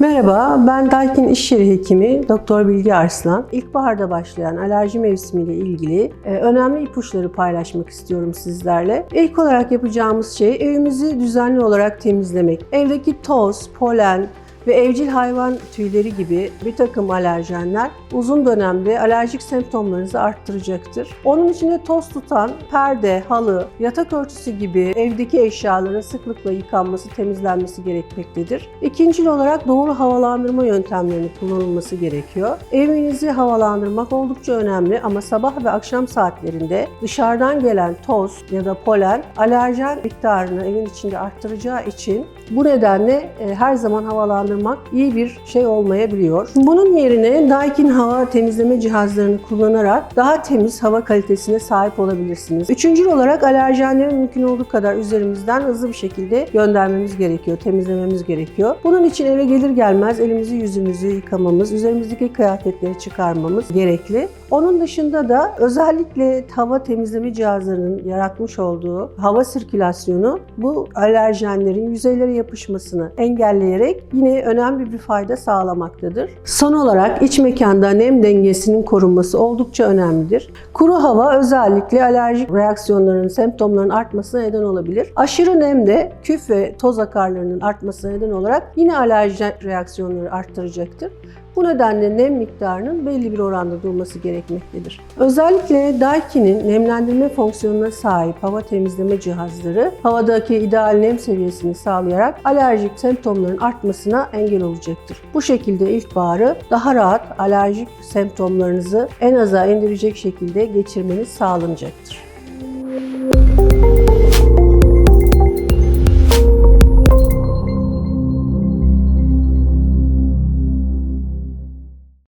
Merhaba, ben Daikin İş Yeri Hekimi Doktor Bilge Arslan. İlkbaharda başlayan alerji mevsimiyle ilgili e, önemli ipuçları paylaşmak istiyorum sizlerle. İlk olarak yapacağımız şey evimizi düzenli olarak temizlemek. Evdeki toz, polen, ve evcil hayvan tüyleri gibi bir takım alerjenler uzun dönemde alerjik semptomlarınızı arttıracaktır. Onun için de toz tutan perde, halı, yatak örtüsü gibi evdeki eşyaların sıklıkla yıkanması, temizlenmesi gerekmektedir. İkincil olarak doğru havalandırma yöntemlerinin kullanılması gerekiyor. Evinizi havalandırmak oldukça önemli ama sabah ve akşam saatlerinde dışarıdan gelen toz ya da polen alerjen miktarını evin içinde arttıracağı için bu nedenle e, her zaman havalandırmak iyi bir şey olmayabiliyor. Bunun yerine Daikin hava temizleme cihazlarını kullanarak daha temiz hava kalitesine sahip olabilirsiniz. Üçüncül olarak alerjenleri mümkün olduğu kadar üzerimizden hızlı bir şekilde göndermemiz gerekiyor, temizlememiz gerekiyor. Bunun için eve gelir gelmez elimizi yüzümüzü yıkamamız, üzerimizdeki kıyafetleri çıkarmamız gerekli. Onun dışında da özellikle hava temizleme cihazlarının yaratmış olduğu hava sirkülasyonu bu alerjenlerin yüzeylere yapışmasını engelleyerek yine önemli bir fayda sağlamaktadır. Son olarak iç mekanda nem dengesinin korunması oldukça önemlidir. Kuru hava özellikle alerjik reaksiyonların, semptomların artmasına neden olabilir. Aşırı nem de küf ve toz akarlarının artmasına neden olarak yine alerji reaksiyonları arttıracaktır. Bu nedenle nem miktarının belli bir oranda durması gerekmektedir. Özellikle Daikin'in nemlendirme fonksiyonuna sahip hava temizleme cihazları havadaki ideal nem seviyesini sağlayarak alerjik semptomların artmasına engel olacaktır. Bu şekilde ilkbaharı daha rahat alerjik semptomlarınızı en aza indirecek şekilde geçirmeniz sağlanacaktır.